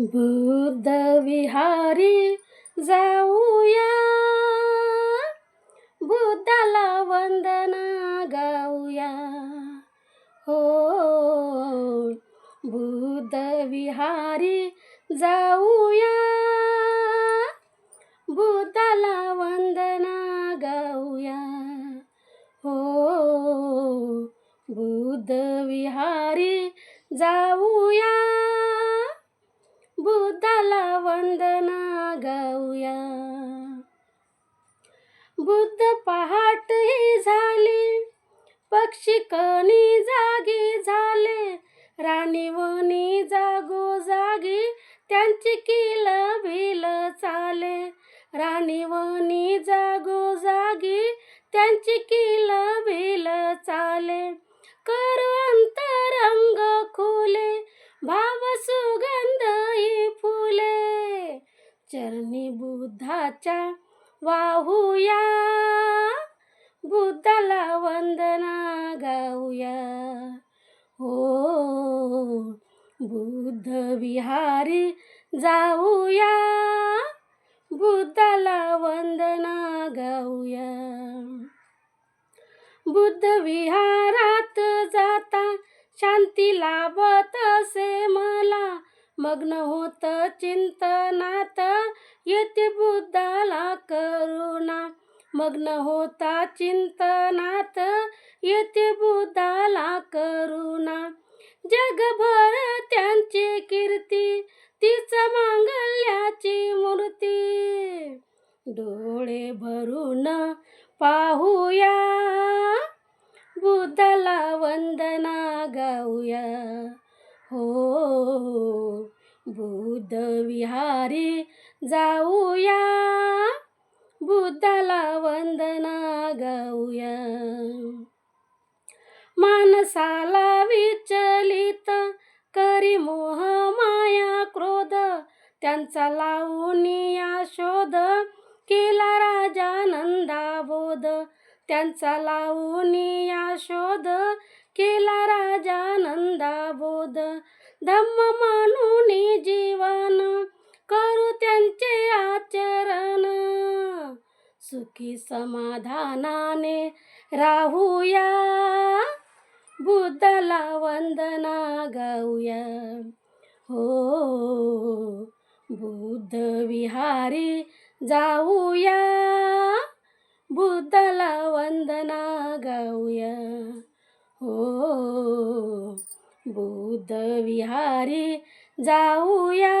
बुद्ध विहारी जाऊया. बुद्धाला वंदना गाऊया. हो बुद्ध विहारी जाऊया. बुद्धाला वंदना गाऊया. हो बुद्ध विहारी जाऊया. बुद्धाला वंदना गाऊया. बुद्ध पहाट ही झाली पक्षी कणी जागी झाले राणी वनी जागो जागी त्यांची किल भिल चाले. राणी वनी जागो जागी त्यांची किल भिल चरणी बुद्धाच्या वाहूया बुद्धाला वंदना गाऊया. हो बुद्ध विहारी जाऊया बुद्धाला वंदना गाऊया. बुद्ध विहारात जाता शांती लाभत असे मला मग्न होत चिंतनात. येते बुद्धाला करुणा. मग्न होता चिंतनात. येते बुद्धाला करुणा. जगभर त्यांची कीर्ती तीच मांगल्याची मूर्ती. डोळे भरून पाहूया. बुद्धाला वंदना गाऊया. हो बुद्ध विहारी जाऊया. बुद्धाला वंदना गाऊया. माणसाला विचलित करी मोह माया क्रोध. त्यांचा लावूनिया शोध केला राजा नंदा बोध त्यांचा लावूनिया शोध केला राजा धम्म मानून जीवन करू त्यांचे आचरण. सुखी समाधानाने राहूया. बुद्धला वंदना गाऊया. हो बुद्ध विहारी जाऊया. बुद्धला वंदना गाऊया. हो बुद्ध विहारी जाऊया.